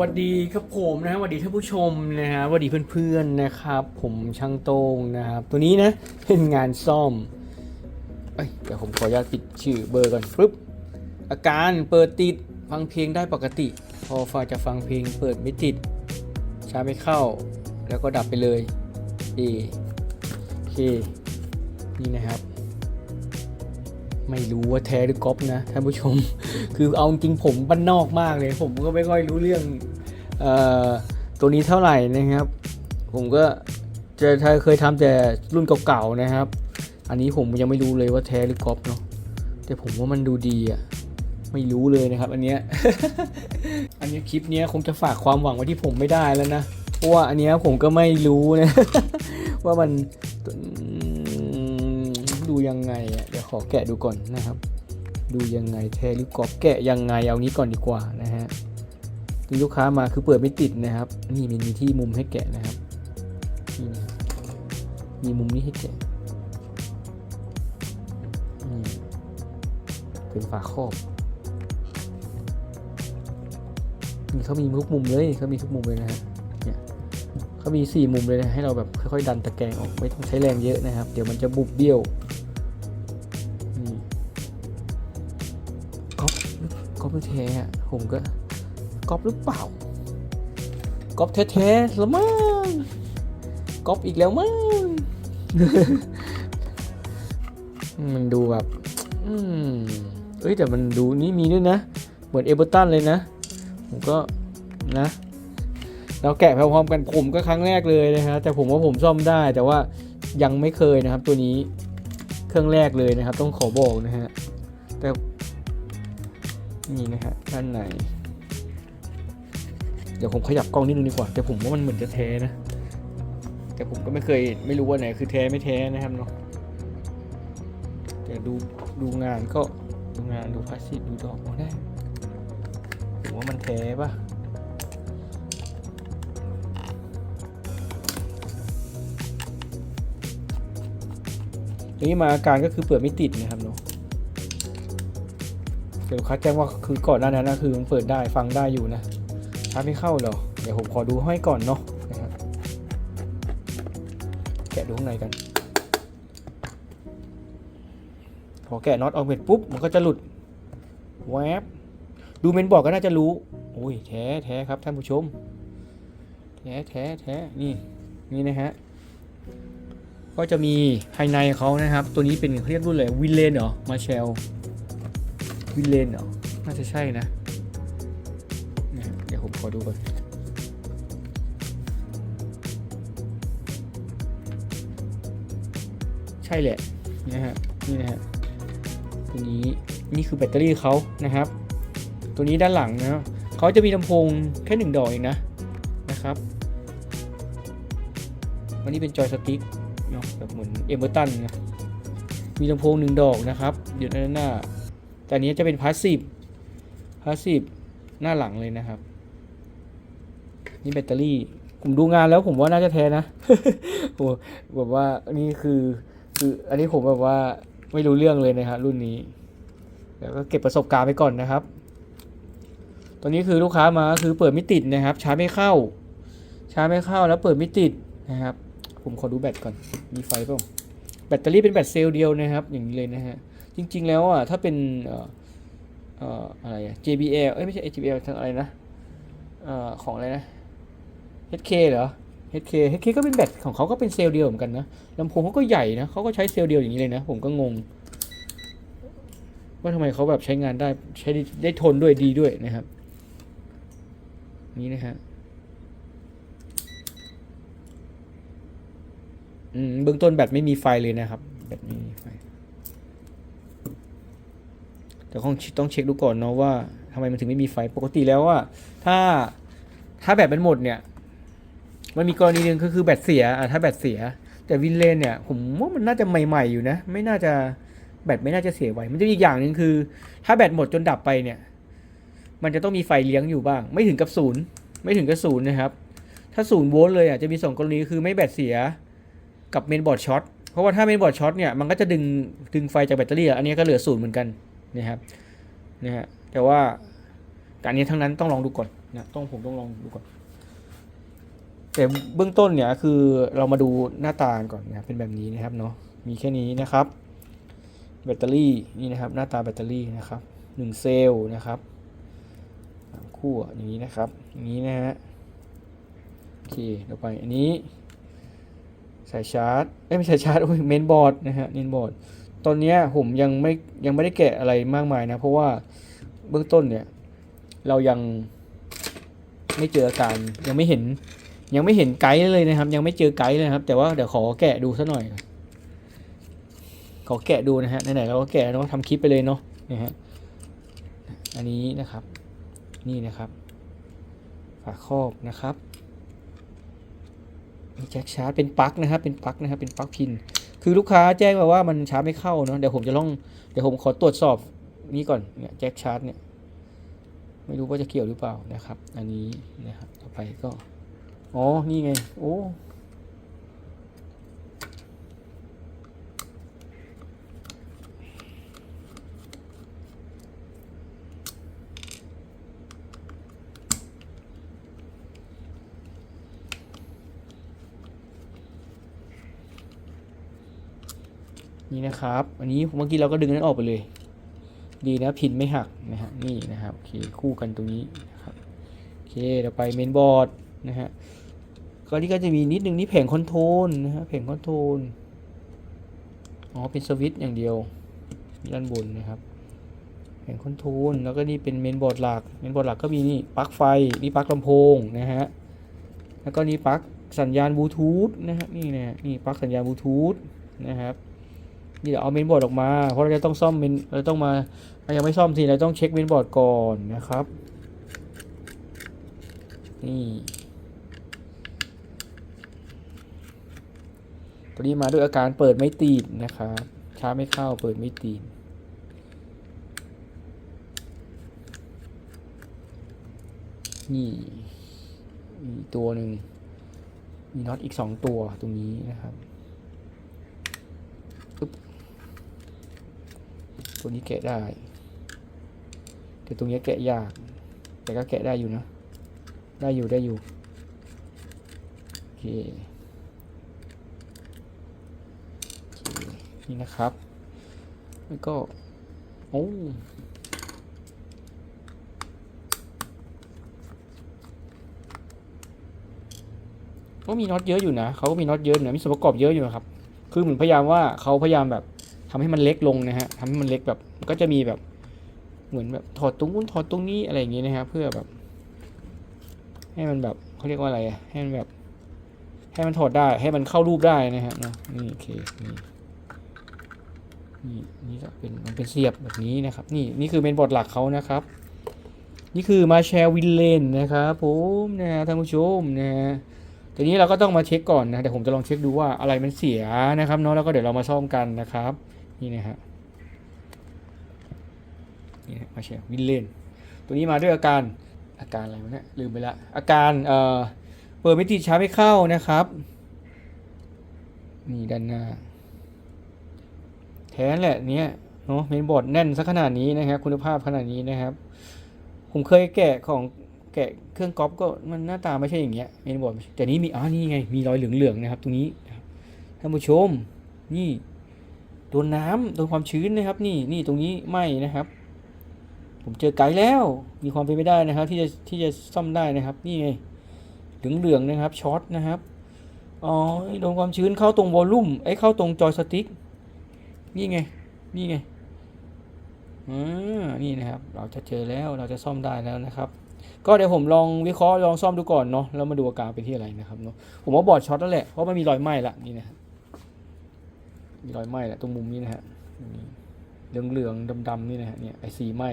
วัสดีครับผมนะฮะสวัสดีท่านผู้ชมนะฮะสวัสดีเพื่อนๆนะครับ ผมช่างโต้งนะครับ ตัวนี้นะเป็นงานซ่อมเอ้ยเดี๋ยวผมขออนุญาตปิดชื่อเบอร์ก่อนปึ๊บอาการเปิดติดฟังเพลงได้ปกติ พอฟังจะฟังเพลงเปิดไม่ติดชาร์จไม่เข้า แล้วก็ดับไปเลยเอโอเคนี่นะครับ ไม่รู้ว่าแท้หรือก๊อปนะท่านผู้ชม คือเอาจริงผมบ้านนอกมากเลย ผมก็ไม่ค่อยรู้เรื่องออตัวนี้เท่าไหร่นะครับ ผมก็จะเคยทำแต่รุ่นเก่าๆนะครับ อันนี้ผมยังไม่รู้เลยว่าแท้หรือก๊อปเนาะแต่ผมว่ามันดูดีอะไม่รู้เลยนะครับ อันเนี้ยอันนี้คลิปเนี้ยคงจะฝากความหวังไว้ที่ผมไม่ได้แล้วนะเพราะว่าอันเนี้ยผมก็ไม่รู้นะว่ามัน ดูยังไงเดี๋ยวขอแกะดูก่อนนะครับ ดูยังไงแท้หรือกอบแกะยังไงเอางี้ก่อนดีกว่านะฮะลูกค้ามาคือเปิดไม่ติดนะครับ นี่มันมีที่มุมให้แกะนะครับนี่มีมุมนี้ให้แกะอืมเป็นฝาครอบนี่เขามีทุกมุมเลยเขามีทุกมุมเลยนะฮะเนี่ยเขามีสี่มุมเลยนะให้เราแบบค่อยๆดันตะแกรงออกไม่ต้องใช้แรงเยอะนะครับ เดี๋ยวมันจะบุบเบี้ยว แท้ๆผมก็ก๊อปหรือเปล่าก๊อปแท้ๆละมั้งก๊อปอีกแล้วมั้งมันดูแบบอืมเอ้ยแต่มันดูนี่มีด้วยนะ เหมือนเอเบอร์ตันเลยนะ ผมก็นะเราแกะพร้อมๆกันผมก็ครั้งแรกเลยนะฮะแต่ผมว่าผมซ่อมได้แต่ว่ายังไม่เคยนะครับ ตัวนี้เครื่องแรกเลยนะครับ ต้องขอบอกนะฮะแต่ นี่นะฮะด้านในเดี๋ยวผมขยับกล้องนิดนึงดีกว่า แต่ผมว่ามันเหมือนจะแท้นะ แต่ผมก็ไม่เคยไม่รู้ว่าไหนคือแท้ไม่แท้นะครับเนาะแต่ดูดูงานก็ดูงานดูพลาสติกดูดอกอได้ผมว่ามันแท้ปะนี้มาอาการก็คือเปิดไม่ติดนะครับเนาะ เดี๋ยวลูกค้าแจ้งว่าคือก่อนหน้านั้นนะคือมันเปิดได้ฟังได้อยู่นะชาร์จไม่เข้าหรอเดี๋ยวผมขอดูให้ก่อนเนาะนะครับแกะดูข้างในกัน พอแกะน็อตออกเสร็จปุ๊บมันก็จะหลุดแวบดูเมนบอร์ดก็น่าจะรู้โอ้ยแท้แท้ครับท่านผู้ชม แท้แท้แท้นี่นี่นะฮะก็จะมีภายในเขานะครับ ตัวนี้เป็นเขาเรียกรุ่นอะไรวินเลนเหรอมาเชล วินเลนเหรอ น่าจะใช่นะ เดี๋ยวผมขอดูก่อนใช่แหละนี่นะฮะนี่นะฮะตัวนี้นี่คือแบตเตอรี่เขานะครับ ตัวนี้ด้านหลังนะเขาจะมีลำโพงแค่หนึ่งดอกเองนะนะครับวันนี้เป็นจอยสติ๊กเนาะแบบเหมือนเอเบอร์ตันนะมีลำโพงหนึ่งดอกนะครับเดี๋ยวด้านหน้า แต่นี้จะเป็นพาสซีฟพาสซีฟหน้าหลังเลยนะครับ นี่แบตเตอรี่ ผมดูงานแล้วผมว่าน่าจะแท้นะโอ้แบบว่านี่คือคืออันนี้ผมแบบว่าไม่รู้เรื่องเลยนะครับรุ่นนี้เดี๋ยวก็เก็บประสบการณ์ไปก่อนนะครับ ตอนนี้คือลูกค้ามาคือเปิดไม่ติดนะครับชาร์จไม่เข้าชาร์จไม่เข้าแล้วเปิดไม่ติดนะครับ ผมขอดูแบตก่อน มีไฟเปล่าแบตเตอรี่เป็นแบตเซลล์เดียวนะครับ อย่างนี้เลยนะฮะ จริง ๆ แล้วอะถ้าเป็นเอ่อเอ่ออะไร JBL เอ้ยไม่ใช่ JBL ทางอะไรนะเอ่อของอะไรนะ HK เหรอ HK HK ก็เป็นแบตของเขาก็เป็นเซลล์เดียวเหมือนกันนะลำโพงเขาก็ใหญ่นะเขาก็ใช้เซลล์เดียวอย่างนี้เลยนะ ผมก็งง ว่าทำไมเขาแบบใช้งานได้ใช้ได้ทนด้วยดีด้วยนะครับ นี่นะฮะอืมเบื้องต้นแบตไม่มีไฟเลยนะครับแบตไม่มีไฟ แต่ต้องต้องเช็คดูก่อนเนาะว่าทำไมมันถึงไม่มีไฟปกติแล้วว่าถ้าถ้าแบตมันหมดเนี่ยมันมีกรณีหนึ่งก็คือแบตเสียอะถ้าแบตเสีย แต่วินเลนเนี่ยผมว่ามันน่าจะใหม่ ๆอยู่นะ ไม่น่าจะแบตไม่น่าจะเสียไวมันจะมีอีกอย่างหนึ่งคือ ถ้าแบตหมดจนดับไปเนี่ย มันจะต้องมีไฟเลี้ยงอยู่บ้าง ไม่ถึงกับศูนย์ไม่ถึงกับศูนย์นะครับ ถ้าศูนย์โวลต์เลยอะจะมีสองกรณีคือไม่แบตเสียกับเมนบอร์ดช็อตเพราะว่าถ้าเมนบอร์ดช็อตเนี่ยมันก็จะดึงดึงไฟจากแบตเตอรี่อะอันนี้ก็เหลือศูนย์เหมือนกัน นะครับนะฮะแต่ว่าการนี้ทั้งนั้นต้องลองดูก่อนนะต้องผมต้องลองดูก่อนแต่เบื้องต้นเนี่ยคือเรามาดูหน้าตาก่อนนะเป็นแบบนี้นะครับเนาะมีแค่นี้นะครับ แบตเตอรี่นี่นะครับ หน้าตาแบตเตอรี่นะครับหนึ่งเซลล์นะครับสามคู่อย่างนี้นะครับอย่างนี้นะฮะโอเคต่อไปอันนี้สายชาร์จเอ้ยไม่ใช่ชาร์จโอ้ยเมนบอร์ดนะฮะเมนบอร์ด ตอนนี้ผมยังไม่ยังไม่ได้แกะอะไรมากมายนะ เพราะว่าเบื้องต้นเนี่ย เรายังไม่เจออาการยังไม่เห็น ยังไม่เห็นไกด์เลยนะครับ ยังไม่เจอไกด์เลยครับ แต่ว่าเดี๋ยวขอแกะดูสักหน่อย ขอแกะดูนะฮะไหนๆเราก็แกะแล้วก็ทำคลิปไปเลยเนาะนะฮะอันนี้นะครับ นี่นะครับฝาครอบนะครับมีแจ็คชาร์จเป็นปลั๊กนะครับ เป็นปลั๊กนะครับ เป็นปลั๊กพิน คือลูกค้าแจ้งมาว่ามันชาร์จไม่เข้าเนาะเดี๋ยวผมจะลองเดี๋ยวผมขอตรวจสอบนี้ก่อนเนี่ยแจ็คชาร์จเนี่ยไม่รู้ว่าจะเกี่ยวหรือเปล่านะครับ อันนี้นะครับต่อไปก็ อ๋อ นี่ไง โอ้ นี่นะครับ อันนี้เมื่อกี้เราก็ดึงนั้นออกไปเลย ดีนะพินไม่หักนะฮะนี่นะครับโอเคคู่กันตรงนี้นะครับโอเคเดี๋ยวไปเมนบอร์ดนะฮะก็นี่ก็จะมีนิดนึงนี่แผงคอนโทรลนะฮะแผงคอนโทรลอ๋อเป็นสวิตช์อย่างเดียวด้านบนนะครับแผงคอนโทรลแล้วก็นี่เป็นเมนบอร์ดหลักเมนบอร์ดหลักก็มีนี่ปลั๊กไฟนี่ปลั๊กลำโพงนะฮะแล้วก็นี่ปลั๊กสัญญาณบลูทูธนะฮะนี่นะนี่ปลั๊กสัญญาณบลูทูธนะครับ นี่เดี๋ยวเอาเมนบอร์ดออกมา เพราะเราจะต้องซ่อมเมนเราต้องมาเรายังไม่ซ่อมทีเราต้องเช็คเมนบอร์ดก่อนนะครับ นี่ตัวนี้มาด้วยอาการเปิดไม่ติดนะครับช้าไม่เข้าเปิดไม่ติดนี่มีตัวหนึ่งมีน็อตอีกสองตัวตรงนี้นะครับ ตัวนี้แกะได้ แต่ตรงนี้แกะยาก แต่ก็แกะได้อยู่นะ ได้อยู่ได้อยู่ โอเค นี่นะครับ แล้วก็ โอ้ก็มีน็อตเยอะอยู่นะเขาก็มีน็อตเยอะอยู่นะมีส่วนประกอบเยอะอยู่นะครับ คือเหมือนพยายามว่าเขาพยายามแบบ ทำให้มันเล็กลงนะฮะทำให้มันเล็กแบบก็จะมีแบบเหมือนแบบถอดตรงนู้นถอดตรงนี้อะไรอย่างเงี้ยนะฮะเพื่อแบบ ให้มันแบบเขาเรียกว่าอะไรอะให้มันแบบ ให้มันถอดได้ให้มันเข้ารูปได้นะฮะเนาะนี่โอเคนี่นี่นี่ก็เป็นมันเป็นเสียบแบบนี้นะครับ นี่นี่คือเป็นบอร์ดหลักเขานะครับ นี่คือมาแชร์วินเลนนะครับผมนะฮะท่านผู้ชมนะฮะทีนี้เราก็ต้องมาเช็คก่อนนะเดี๋ยวผมจะลองเช็คดูว่าอะไรมันเสียนะครับเนาะแล้วก็เดี๋ยวเรามาซ่อมกันนะครับ นี่นะฮะนี่นะมาแชร์วินเลนตัวนี้มาด้วยอาการอาการอะไรวะเนี่ยลืมไปละอาการเอ่อเปิดม่ติดชาไม่เข้านะครับนี่ด้านหน้า แท้แหละเนี้ยเนาะเมนบอร์ดแน่นสักขนาดนี้นะครับคุณภาพขนาดนี้นะครับ ผมเคยแกะของแกะเครื่องก๊อปก็มันหน้าตาไม่ใช่อย่างเงี้ยเมนบอร์ดแต่นี้มีอ๋อนี่ไงมีรอยเหลืองๆนะครับ ตรงนี้ท่านผู้ชมนี่ โดนน้ำโดนความชื้นนะครับ นี่นี่ตรงนี้ไหมนะครับ ผมเจอไกด์แล้วมีความเป็นไปได้นะครับ ที่จะที่จะซ่อมได้นะครับ นี่ไงเหลืองๆนะครับช็อตนะครับอ๋อโดนความชื้นเข้าตรงวอลลุ่มไอ้เข้าตรงจอยสติ๊กนี่ไงนี่ไงอ่านี่นะครับ เราจะเจอแล้วเราจะซ่อมได้แล้วนะครับ ก็เดี๋ยวผมลองวิเคราะห์ลองซ่อมดูก่อนเนาะแล้วมาดูอาการเป็นที่อะไรนะครับเนาะผมว่าบอร์ดช็อตแล้วแหละเพราะมันมีรอยไหม้ละนี่นะครับ มีรอยไหม้ละตรงมุมนี้นะฮะเหลืองเหลืองดำดำๆนี่นะฮะเนี่ยไอสีไหม้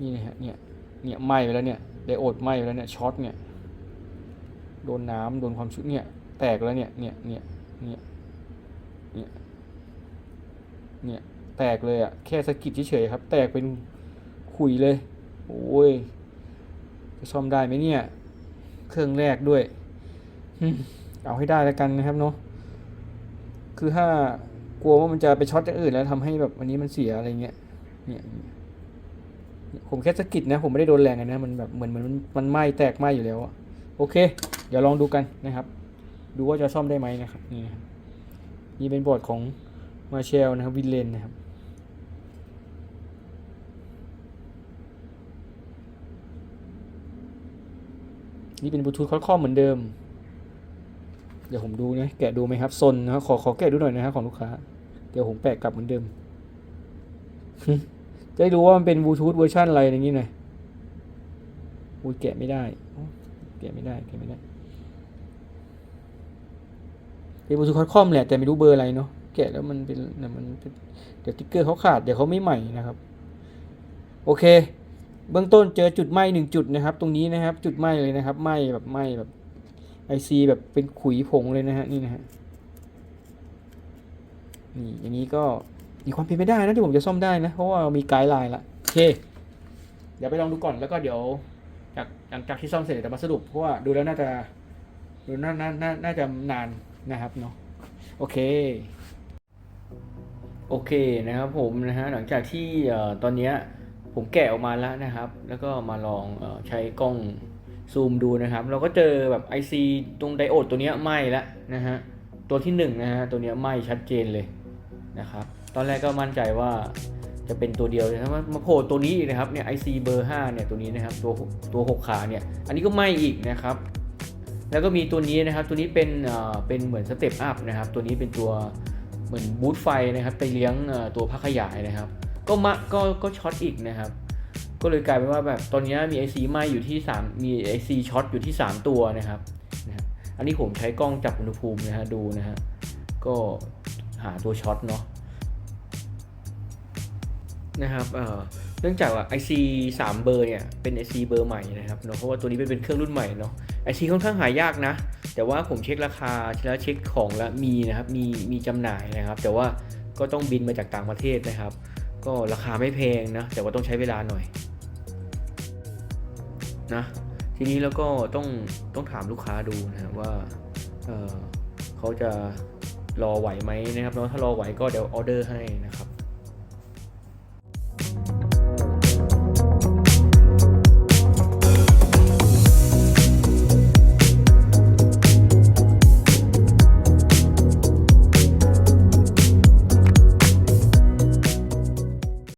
นี่นะฮะเนี่ยเนี่ยไหม้ไปแล้วเนี่ยไดโอดไหม้ไปแล้วเนี่ยช็อตเนี่ยโดนน้ำโดนความชื้นเนี่ยแตกแล้วเนี่ยเนี่ยเนี่ยเนี่ยเนี่ยเนี่ยแตกเลยอะแค่สะกิดเฉยๆครับ แตกเป็นขุยเลยโอ้ยจะซ่อมได้ไหมเนี่ย เครื่องแรกด้วย เอาให้ได้แล้วกันนะครับเนาะคือถ้ากลัวว่ามันจะไปช็อตอย่างอื่นแล้วทำให้แบบวันนี้มันเสียอะไรเงี้ยเนี่ยผมแค่สะกิดนะ ผมไม่ได้โดนแรงนะมันแบบเหมือนเหมือนมันมันไหม้แตกไหม้อยู่แล้วอะโอเค เดี๋ยวลองดูกันนะครับ ดูว่าจะซ่อมได้ไหมนะครับนี่นี่เป็นบอร์ดของมาเชลนะครับวินเลนนะครับนี่เป็นบลูทูธคอมเหมือนเดิม เดี๋ยวผมดูนะแกะดูไหมครับซนนะครับขอขอแกะดูหน่อยนะครับของลูกค้า เดี๋ยวผมแปะกลับเหมือนเดิมจะได้รู้ว่ามันเป็นบลูทูธเวอร์ชันอะไรอย่างนี้หน่อยอุ้ยแกะไม่ได้แกะไม่ได้แกะไม่ได้เป็นบลูทูธคอมแหละแต่ไม่รู้เบอร์อะไรเนาะแกะแล้วมันเป็นเนี่ยมันเป็นเดี๋ยวติ๊กเกอร์เขาขาดเดี๋ยวเขาไม่ใหม่นะครับ โอเค เบื้องต้นเจอจุดไหม้หนึ่งจุดนะครับ ตรงนี้นะครับ จุดไหม้เลยนะครับไหม้แบบไหม้แบบ ไอซีแบบเป็นขุยผงเลยนะฮะนี่นะฮะนี่อย่างนี้ก็มีความเป็นไปได้นะที่ผมจะซ่อมได้นะ เพราะว่ามีไกด์ไลน์ละโอเค เดี๋ยวไปลองดูก่อนแล้วก็เดี๋ยวจากหลังจากที่ซ่อมเสร็จเดี๋ยวมาสรุปเพราะว่าดูแล้วน่าจะดูน่าน่าน่าน่าจะนานนะครับเนาะโอเคโอเคนะครับผมนะฮะหลังจากที่ตอนนี้ผมแกะออกมาแล้วนะครับ แล้วก็มาลองอใช้กล้อง ซูมดูนะครับ เราก็เจอแบบ IC ตรงไดโอดตัวนี้ไหม้แล้วนะฮะ ตัวที่หนึ่งนะฮะ ตัวนี้ไหม้ชัดเจนเลยนะครับ ตอนแรกก็มั่นใจว่าจะเป็นตัวเดียวเลยนะมามาโผล่ตัวนี้นะครับ เนี่ย IC เบอร์5เนี่ย ตัวนี้นะครับ ตัวตัวหกขาเนี่ย อันนี้ก็ไหม้อีกนะครับ แล้วก็มีตัวนี้นะครับ ตัวนี้เป็นเอ่อเป็นเหมือนสเต็ปอัพนะครับ ตัวนี้เป็นตัวเหมือนบูทไฟนะครับ ไปเลี้ยงตัวพักขยายนะครับ ก็มะก็ก็ช็อตอีกนะครับ ก็เลยกลายเป็นว่าแบบตอนนี้มี IC ไหม้อยู่ที่3มี IC ช็อตอยู่ที่ 3 ตัวนะครับนะอันนี้ผมใช้กล้องจับอุณหภูมินะฮะดูนะฮะก็หาตัวช็อตเนาะนะครับเอ่อเนื่องจากว่า IC 3 เบอร์เนี่ยเป็น IC เบอร์ใหม่นะครับเนาะเพราะว่าตัวนี้เป็นเป็นเครื่องรุ่นใหม่เนาะ IC ค่อนข้างหายากนะ แต่ว่าผมเช็คราคาแล้วเช็คของแล้วมีนะครับมีมีจำหน่ายนะครับ แต่ว่าก็ต้องบินมาจากต่างประเทศนะครับ ก็ราคาไม่แพงนะแต่ว่าต้องใช้เวลาหน่อย นะทีนี้แล้วก็ต้องต้องถามลูกค้าดูนะว่าเเขาจะรอไหวไหมนะครับเนาะถ้ารอไหวก็เดี๋ยวออเดอร์ให้นะครับ